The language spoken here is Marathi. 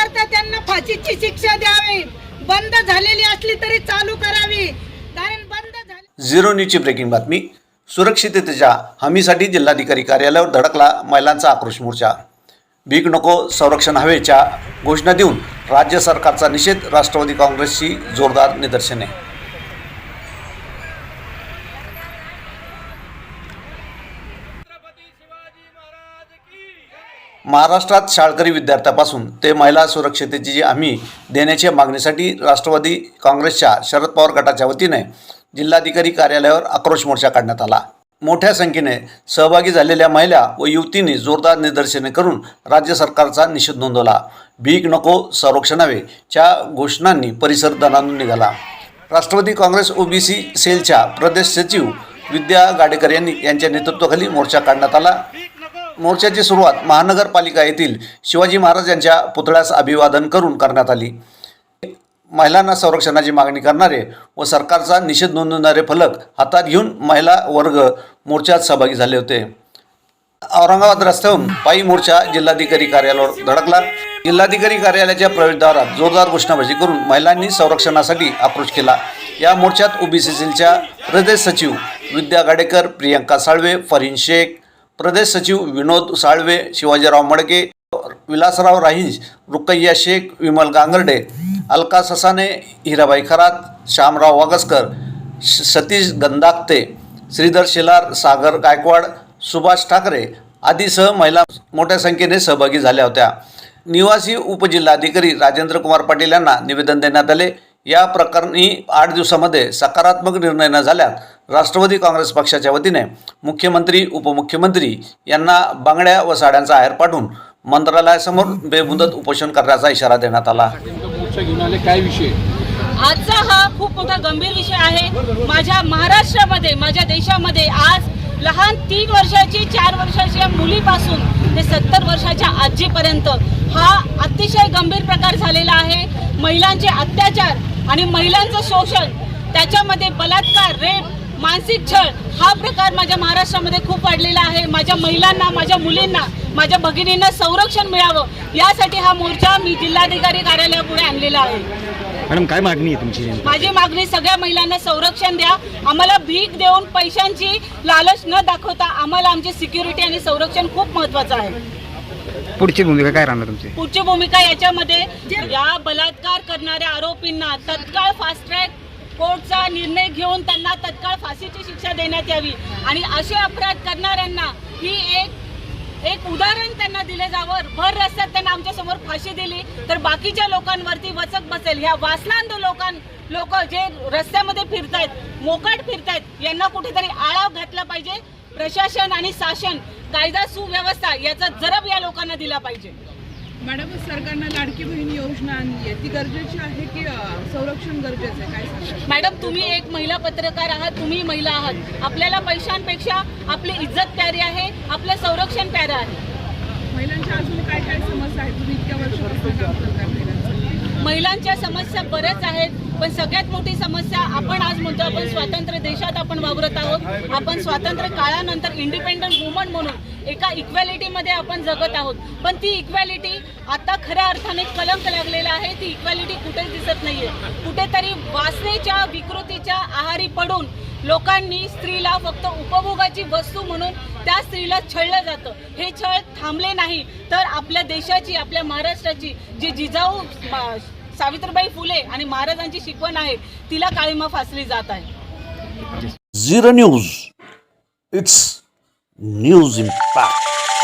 करता त्यांना फाशीची शिक्षा द्यावी. बंद झालेली असली तरी चालू करावी. कारण बंद झाली झिरो न्यूजची ब्रेकिंग बातमी. सुरक्षिततेच्या हमीसाठी जिल्हाधिकारी कार्यालयावर धडकला महिलांचा आक्रोश मोर्चा. भीक नको संरक्षण हवेच्या घोषणा देऊन राज्य सरकारचा निषेध राष्ट्रवादी काँग्रेसची जोरदार निदर्शने. महाराष्ट्रात शाळकरी विद्यार्थ्यापासून ते महिला सुरक्षतेची जी हमी देण्याच्या मागणीसाठी राष्ट्रवादी काँग्रेसच्या शरद पवार गटाच्या वतीने जिल्हाधिकारी कार्यालयावर आक्रोश मोर्चा काढण्यात आला. मोठ्या संख्येने सहभागी झालेल्या महिला व युवतींनी जोरदार निदर्शने करून राज्य सरकारचा निषेध नोंदवला. भीक नको संरक्षण हवे च्या घोषणांनी परिसर दणानून निघाला. राष्ट्रवादी काँग्रेस ओबीसी सेलच्या प्रदेश सचिव विद्या गाडेकर यांनी यांच्या नेतृत्वाखाली मोर्चा काढण्यात आला. मोर्चाची सुरुवात महानगरपालिका येथील शिवाजी महाराज यांच्या पुतळ्यास अभिवादन करून करण्यात आली. महिलांना संरक्षणाची मागणी करणारे व सरकारचा निषेध नोंदवणारे फलक हातात घेऊन महिला वर्ग मोर्चात सहभागी झाले होते. औरंगाबाद रस्त्याहून पायी मोर्चा जिल्हाधिकारी कार्यालयावर धडकला. जिल्हाधिकारी कार्यालयाच्या प्रवेशद्वारात जोरदार घोषणाबाजी करून महिलांनी संरक्षणासाठी आक्रोश केला. या मोर्चात ओबीसी सेलच्या प्रदेश सचिव विद्या गाडेकर प्रियंका साळवे फरीन शेख प्रदेश सचिव विनोद साळवे शिवाजीराव मडके विलासराव राहींज रुकय्या शेख विमल गांगर्डे अलका ससाने हिराबाई खरात श्यामराव वागसकर श- सतीश गंदाक्ते श्रीधर शेलार सागर गायकवाड सुभाष ठाकरे आदीसह महिला मोठ्या संख्येने सहभागी झाल्या होत्या. निवासी उपजिल्हाधिकारी राजेंद्र कुमार पाटील यांना निवेदन देण्यात आले. या प्रकरणी आठ दिवसामध्ये सकारात्मक निर्णय न झाल्यास राष्ट्रवादी काँग्रेस पक्षाच्या वतीने मुख्यमंत्री उपमुख्यमंत्री यांना बांगड्या व साड्यांचा आहेर पाठवून मंत्रालयासमोर बेमुदत उपोषण करण्याचा इशारा देण्यात आला. काय विषय आजचा हा खूप मोठा गंभीर विषय आहे. माझ्या महाराष्ट्रामध्ये माझ्या देशामध्ये आज लहान तीन वर्षाची चार वर्षाच्या मुलीपासून ते सत्तर वर्षाच्या आजीपर्यंत हा अतिशय गंभीर प्रकार झालेला आहे. महिलांचे अत्याचार आणि महिलांचं शोषण त्याच्यामध्ये बलात्कार रेप मानसिक छळ हा प्रकार माझ्या महाराष्ट्रामध्ये खूप वाढलेला आहे. माझ्या महिलांना माझ्या मुलींना माझ्या भगिनींना संरक्षण मिळावं यासाठी हा मोर्चा मी जिल्हाधिकारी कार्यालयापुढे आणलेला आहे. मॅडम काय मागणी आहे तुमची? माझी मागणी सगळ्या महिलांना संरक्षण द्या. आम्हाला भीक देऊन पैशांची लालच न दाखवता आम्हाला आमची सिक्युरिटी आणि संरक्षण खूप महत्वाचं आहे. पुढची भूमिका काय राहणार तुमची? पुढची भूमिका याच्यामध्ये या बलात्कार करणाऱ्या आरोपींना तत्काळ फास्ट ट्रॅक कोर्टचा निर्णय घेऊन त्यांना तत्काळ फाशीची शिक्षा देण्यात यावी. आणि असे अपराध करणाऱ्यांना ही एक एक उदाहरण त्यांना दिले जावं. भर रस्त्यात त्यांना आमच्यासमोर फाशी दिली तर बाकीच्या लोकांवरती वचक बसेल. ह्या वासनांद लोकां लोक जे रस्त्यामध्ये फिरतायत मोकाट फिरतायत यांना कुठेतरी आळा घातला पाहिजे. प्रशासन आणि शासन कायदा सुव्यवस्था याचा जरब या लोकांना दिला पाहिजे. मॅडम सरकारनं लाडकी बहीण योजना आणली आहे. ती गरजेची आहे की संरक्षण गरजेचं आहे? काय मॅडम तुम्ही एक महिला पत्रकार आहात तुम्ही महिला आहात. आपल्याला पैशांपेक्षा आपली इज्जत प्यारी आहे आपलं संरक्षण प्यारं आहे. महिलांच्या अजून काय काय समस्या आहेत? तुम्ही इतक्या वर्षापासून काम करताय महिलांचं. महिलांच्या समस्या बऱ्याच आहेत पण सगळ्यात मोठी समस्या आपण आज म्हणतो आपण स्वातंत्र्य देशात आपण वावरत आहोत. आपण स्वातंत्र्य काळानंतर इंडिपेंडंट वुमन म्हणून एका इक्वॅलिटीमध्ये आपण जगत आहोत. पण ती इक्वॅलिटी आता खऱ्या अर्थाने कलंक लागलेला आहे. ती इक्वॅलिटी कुठेच दिसत नाहीये. कुठेतरी वासनेच्या विकृतीच्या आहारी पडून लोकांनी स्त्रीला फक्त उपभोगाची वस्तू म्हणून त्या स्त्रीला छळलं जातं. हे छळ थांबले नाही. तर आपल्या देशाची आपल्या महाराष्ट्राची जी जिजाऊ सावित्रीबाई फुले आणि महाराजांची शिकवण आहे तिला काळीमा फासली जात आहे. Zero news it's news impact